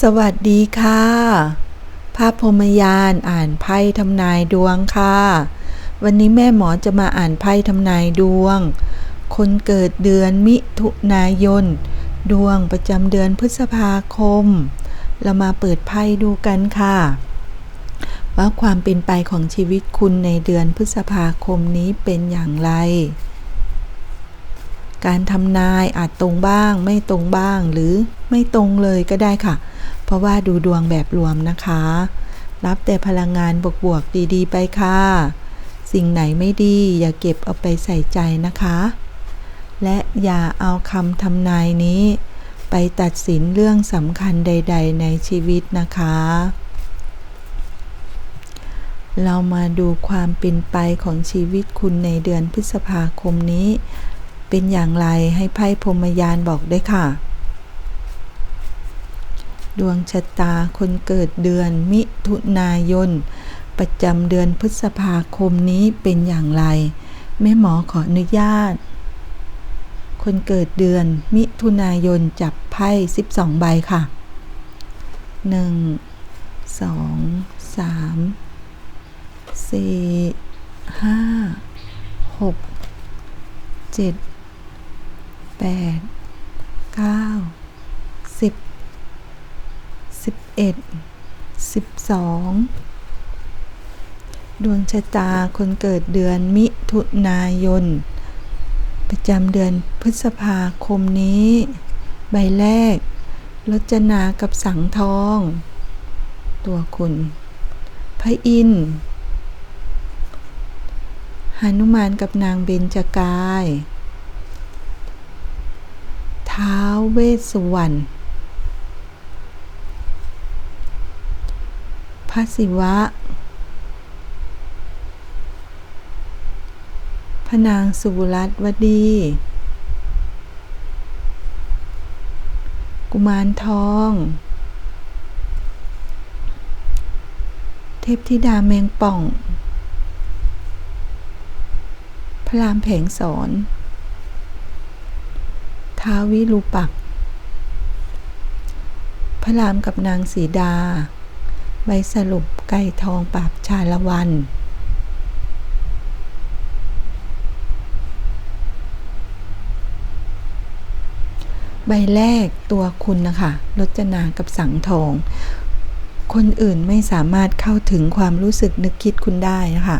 สวัสดีค่ะ ภาพพรมยานอ่านไพ่ทำนายดวงค่ะ วันนี้แม่หมอจะมาอ่านไพ่ทำนายดวง คนเกิดเดือนมิถุนายน ดวงประจำเดือนพฤษภาคม เรามาเปิดไพ่ดูกันค่ะ ว่าความเป็นไปของชีวิตคุณในเดือนพฤษภาคมนี้เป็นอย่างไร การทำนายอาจตรงบ้าง ไม่ตรงบ้างหรือไม่ตรงเลยก็ได้ค่ะ เพราะว่าดูดวงแบบรวมนะคะ รับแต่พลังงานบวกๆดีๆ ไปค่ะ สิ่งไหนไม่ดีอย่าเก็บเอาไปใส่ใจนะคะ และอย่าเอาคำทำนายนี้ ไปตัดสินเรื่องสำคัญใด ๆ ในชีวิตนะคะ เรามาดูความเป็นไปของชีวิตคุณในเดือนพฤษภาคมนี้ เป็นอย่างไรให้ไพ่พรมยานบอกได้ค่ะ ดวงชะตาคนเกิดเดือนมิถุนายน ประจำเดือนพฤษภาคมนี้เป็นอย่างไร แม่หมอขออนุญาต คนเกิดเดือนมิถุนายนจับไพ่ 12 ใบค่ะ 1 2 3 4 5 6 7 8 9 10 11 12ดวงชะตาคนเกิดเดือนมิถุนายน ประจำเดือนพฤษภาคมนี้ ใบแรกรจนากับสังทอง ตัวคุณ พระอินทร์หนุมานกับนางเบญจกาย ท้าวเวสสุวรรณพระศิวะพระนางสุรัตวดี กุมารทอง เทพธิดาแมงป่อง พระรามแผงสอน ท้าวิรูปักษ์พระรามกับนางสีดา ใบสรุปไก่ทองปราบชาละวันใบแรกตัวคุณนะคะรจนากับสังทอง คนอื่นไม่สามารถเข้าถึงความรู้สึกนึกคิดคุณได้นะคะ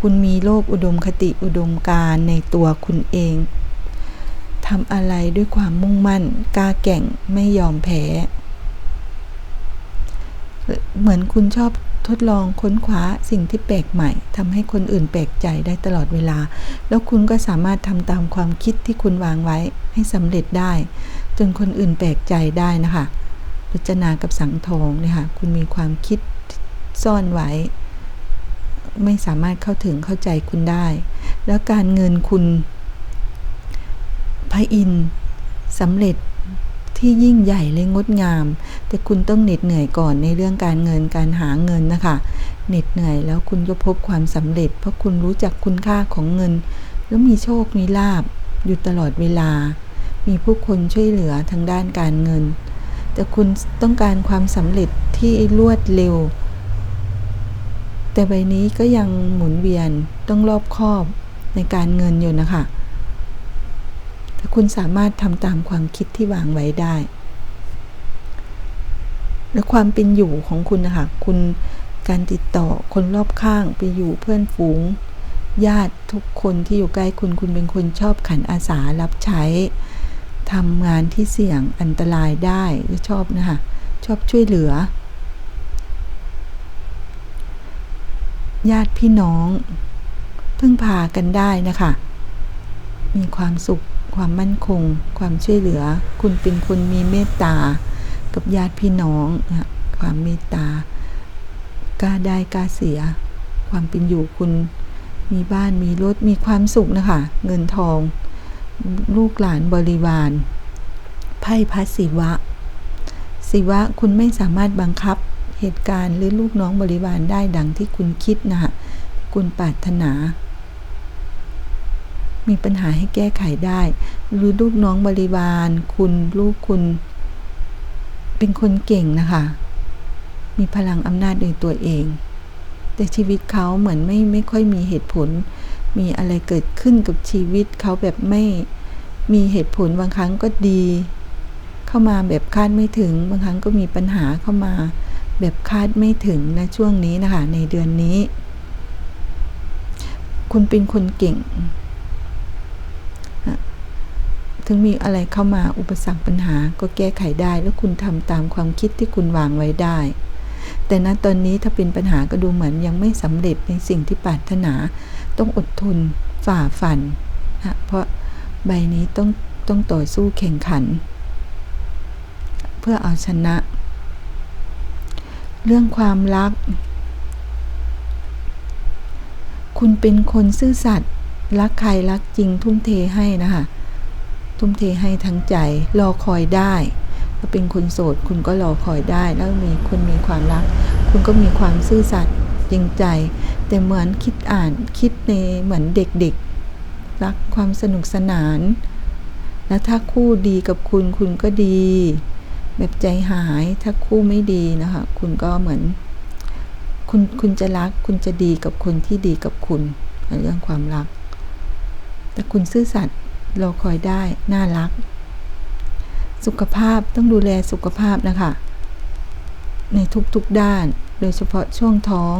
คุณมีโลกอุดมคติอุดมการในตัวคุณเอง ทำอะไรด้วยความมุ่งมั่นกล้าแก่งไม่ยอมแพ้ เหมือนคุณชอบทดลองค้นคว้าสิ่งที่แปลกใหม่ทำให้คนอื่นแปลกใจได้ตลอดเวลา แล้วคุณก็สามารถทำตามความคิดที่คุณวางไว้ให้สำเร็จได้ จนคนอื่นแปลกใจได้นะคะรจนากับสังทองเนี่ยค่ะคุณมีความคิดซ่อนไว้ ไม่สามารถเข้าถึงเข้าใจคุณได้ แล้วการเงินคุณ พระอินทร์สำเร็จที่ยิ่งใหญ่และงดงาม แต่คุณต้องเหน็ดเหนื่อยก่อนในเรื่องการเงินการหาเงินนะคะ เหน็ดเหนื่อยแล้วคุณก็พบความสำเร็จ เพราะคุณรู้จักคุณค่าของเงิน แล้วมีโชค มีลาบอยู่ตลอดเวลา มีผู้คนช่วยเหลือทางด้านการเงิน แต่คุณต้องการความสำเร็จที่รวดเร็ว แต่ใบนี้ก็ยังหมุนเวียนต้องรอบคอบในการเงินอยู่นะคะ แต่คุณสามารถทำตามความคิดที่วางไว้ได้ และความเป็นอยู่ของคุณนะคะคุณการติดต่อคนรอบข้างไปอยู่เพื่อนฝูง ญาติทุกคนที่อยู่ใกล้คุณคุณเป็นคนชอบขันอาสารับใช้ทำงานที่เสี่ยงอันตรายได้ก็ชอบนะคะชอบช่วยเหลือ ญาติพี่น้อง พึ่งพากันได้นะคะ มีความสุข ความมั่นคง ความช่วยเหลือ คุณเป็นคนมีเมตตา กับญาติพี่น้องนะความเมตตากล้าได้กล้าเสีย ความเป็นอยู่คุณมีบ้านมีรถมีความสุขนะคะ เงินทอง ลูกหลานบริวารไพ่พระศิวะศิวะคุณไม่สามารถบังคับเหตุการณ์หรือลูกน้องบริวารได้ดังที่คุณคิดนะคะคุณปรารถนา มีปัญหาให้แก้ไขได้หรือลูกน้องบริวารคุณลูกคุณ เป็นคนเก่งนะคะ มีพลังอำนาจในตัวเอง แต่ชีวิตเขาเหมือนไม่ไม่ค่อยมีเหตุผล มีอะไรเกิดขึ้นกับชีวิตเขาแบบไม่มีเหตุผลบางครั้งก็ดี เข้ามาแบบคาดไม่ถึง บางครั้งก็มีปัญหาเข้ามาแบบคาดไม่ถึงนะช่วงนี้นะคะ ในเดือนนี้ คุณเป็นคนเก่ง ถึงมีอะไรเข้ามาอุปสรรคปัญหาก็แก้ไขได้ แล้วคุณทำตามความคิดที่คุณวางไว้ได้ แต่ณตอนนี้ถ้าเป็นปัญหาก็ดูเหมือนยังไม่สำเร็จในสิ่งที่ปรารถนา ต้องอดทนฝ่าฟันนะเพราะใบนี้ต้องต้องต่อสู้แข่งขัน เพื่อเอาชนะ เรื่องความรัก คุณเป็นคนซื่อสัตย์รักใครรักจริงทุ่มเทให้นะคะ ทุ่มเทให้ทั้งใจรอคอยได้ถ้าเป็นคนโสดคุณก็รอคอยได้ แล้วมีคุณมีความรัก คุณก็มีความซื่อสัตย์จริงใจ แต่เหมือนคิดอ่านคิดในเหมือนเด็กๆ รักความสนุกสนาน แล้วถ้าคู่ดีกับคุณคุณก็ดี แบบใจหายถ้าคู่ไม่ดีนะคะ คุณก็เหมือนคุณคุณจะรักคุณจะดีกับคนที่ดีกับคุณเรื่องความรัก แต่คุณซื่อสัตย์ รอคอยได้ น่ารัก สุขภาพต้องดูแลสุขภาพนะคะ ในทุกๆด้าน โดยเฉพาะช่วงท้อง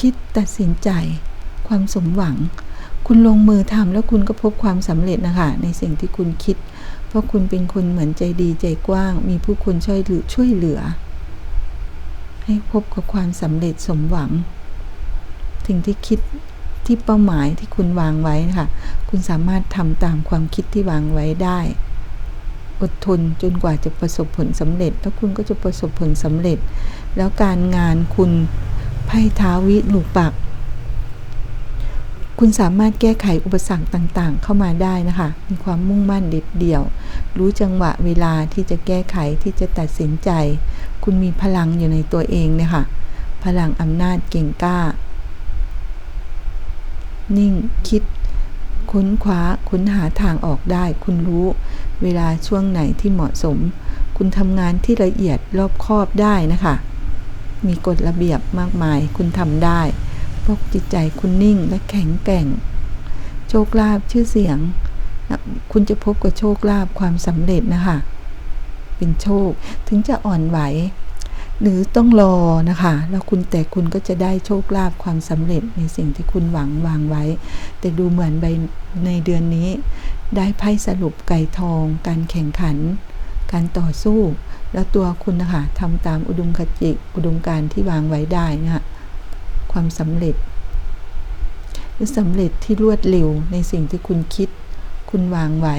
คิดตัดสินใจ ความสมหวัง คุณลงมือทำแล้วคุณก็พบความสำเร็จนะคะ ในสิ่งที่คุณคิด เพราะคุณเป็นคนเหมือนใจดีใจกว้าง มีผู้คนช่วยเหลือช่วยเหลือให้พบกับความสำเร็จสมหวัง สิ่งที่คิดที่เป้าหมายที่คุณวางไว้นะคะคุณสามารถทำตามความคิดที่วางไว้ได้ อดทนจนกว่าจะประสบผลสำเร็จ แล้วคุณก็จะประสบผลสำเร็จ แล้วการงานคุณไพ่ท้าวิลูปัก คุณสามารถแก้ไขอุปสรรคต่างๆ เข้ามาได้นะคะ มีความมุ่งมั่นเด็ดเดี่ยว รู้จังหวะเวลาที่จะแก้ไขที่จะตัดสินใจ คุณมีพลังอยู่ในตัวเองเนี่ยค่ะ พลังอำนาจเก่งกล้า นิ่ง คิด ค้นคว้าค้นหาทางออกได้ คุณรู้ เวลาช่วงไหนที่เหมาะสม คุณทำงานที่ละเอียดรอบคอบได้นะคะ มีกฎระเบียบมากมาย คุณทำได้ พวกจิตใจคุณนิ่งและแข็งแกร่ง โชคลาภชื่อเสียง คุณจะพบกับโชคลาภความสำเร็จนะคะ เป็นโชค ถึงจะอ่อนไหว หรือต้องรอนะคะ แล้วคุณแต่คุณก็จะได้โชคลาภความสำเร็จในสิ่งที่คุณหวังวางไว้ แต่ดูเหมือนใบในเดือนนี้ ได้ไพ่สรุปไก่ทอง การแข่งขัน การต่อสู้ แล้วตัวคุณนะคะทำตามอุดมคติอุดมการที่วางไว้ได้นะคะความสำเร็จ หรือสำเร็จที่รวดเร็วในสิ่งที่คุณคิด คุณวางไว้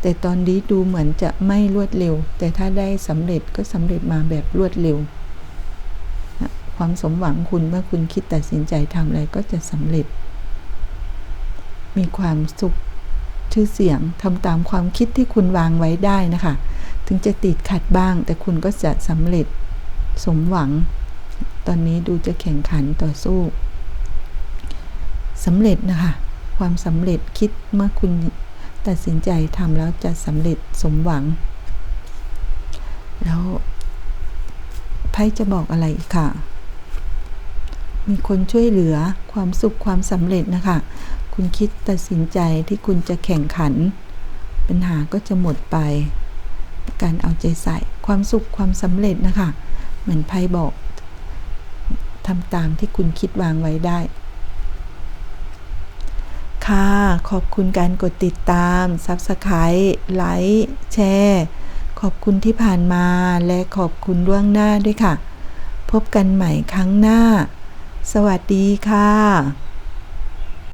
แต่ตอนนี้ดูเหมือนจะไม่รวดเร็ว แต่ถ้าได้สำเร็จก็สำเร็จมาแบบรวดเร็ว ความสมหวังคุณเมื่อคุณคิดตัดสินใจทำอะไรก็จะสำเร็จ มีความสุขชื่อเสียงทำตามความคิดที่คุณวางไว้ได้นะคะ ถึงจะติดขัดบ้าง แต่คุณก็จะสำเร็จสมหวัง ตอนนี้ดูจะแข่งขันต่อสู้สำเร็จนะคะ ความสำเร็จคิดเมื่อคุณตัดสินใจทำแล้วจะสำเร็จสมหวัง แล้วไพ่จะบอกอะไรค่ะ มีคนช่วยเหลือความสุขความสำเร็จนะคะ คุณคิดตัดสินใจที่คุณจะแข่งขัน ปัญหาก็จะหมดไป การเอาใจใส่ความสุขความสำเร็จนะคะ เหมือนไพ่บอกทำตามที่คุณคิดวางไว้ได้ ค่ะ ขอบคุณการกดติดตาม Subscribe ไลค์แชร์ขอบคุณที่ผ่านมาและขอบคุณล่วงหน้าด้วยค่ะ พบกันใหม่ครั้งหน้า สวัสดีค่ะ